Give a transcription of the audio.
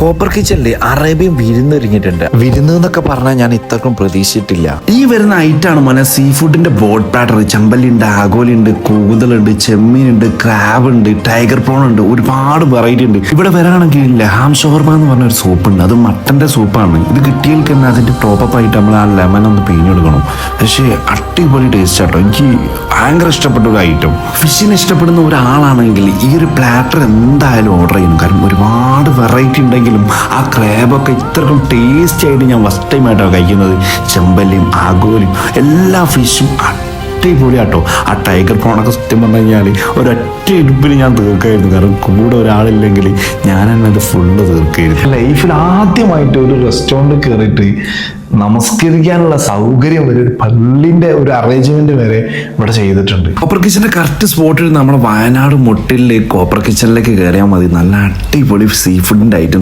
Copper കിച്ചണിൽ Arabian വിരുന്ന് ഒരുങ്ങിയിട്ടുണ്ട്. വിരുന്ന് എന്നൊക്കെ പറഞ്ഞാൽ ഞാൻ ഇത്രക്കും പ്രതീക്ഷിച്ചിട്ടില്ല. ഈ വരുന്ന ഐറ്റാണ് മോനെ സീ ഫുഡിന്റെ ബോട്ട് പാറ്റർ ചെമ്പല്ലുണ്ട് ആഗോലുണ്ട് കൂതലുണ്ട് ചെമ്മീനുണ്ട് ക്രാബ് ഉണ്ട് ടൈഗർ പ്രോൺ ഉണ്ട് ഒരുപാട് വെറൈറ്റി ഉണ്ട്. ഇവിടെ വരാണെങ്കിൽ ലഹാം ഷോർമ എന്ന് പറഞ്ഞ ഒരു സൂപ്പ് ഉണ്ട് അത് മട്ടന്റെ സൂപ്പാണ്. ഇത് കിട്ടിയാൽ തന്നെ അതിന്റെ ടോപ്പ് ആയിട്ട് നമ്മൾ ആ ലെമൺ ഒന്ന് പിഴിഞ്ഞെടുക്കണം. പക്ഷേ അടിപൊളി ടേസ്റ്റ് ആട്ടോ. എനിക്ക് ഭയങ്കര ഇഷ്ടപ്പെട്ട ഒരു ഐറ്റം ഫിഷിനെ ഇഷ്ടപ്പെടുന്ന ഒരാളാണെങ്കിൽ ഈ ഒരു പ്ലാറ്റർ എന്തായാലും ഓർഡർ ചെയ്യണം കാരണം ഒരുപാട് വെറൈറ്റി ഉണ്ടെങ്കിലും ആ ക്രാബൊക്കെ ഇത്രക്കും ടേസ്റ്റ് ആയിട്ട് ഞാൻ ഫസ്റ്റ് ടൈം കഴിക്കുന്നത്. ചെമ്പല്ലിയും ആഗോലിയും എല്ലാ ഫിഷും അടിപൊളിയാട്ടോ. ആ ടൈഗർ പ്രോണൊക്കെ സത്യം പറഞ്ഞു കഴിഞ്ഞാൽ ഒരൊറ്റ ഇടുപ്പിൽ ഞാൻ തീർക്കായിരുന്നു. കാരണം കൂടെ ഒരാളില്ലെങ്കിൽ ഞാൻ തന്നെ അത് ഫുള്ള് തീർക്കായിരുന്നു. ലൈഫിൽ ആദ്യമായിട്ട് ഒരു റെസ്റ്റോറന്റ് കയറിയിട്ട് നമസ്കരിക്കാനുള്ള സൗകര്യം വരെ ഒരു പള്ളിന്റെ ഒരു അറേഞ്ച്മെന്റ് വരെ ഇവിടെ ചെയ്തിട്ടുണ്ട്. കോപ്പർ കിച്ചന്റെ കറക്റ്റ് സ്പോട്ടിൽ നമ്മുടെ വയനാട് മുട്ടിൽ കോപ്പർ കിച്ചണിലേക്ക് കയറിയാൽ മതി. നല്ല അടിപൊളി സീ ഫുഡിന്റെ ഐറ്റം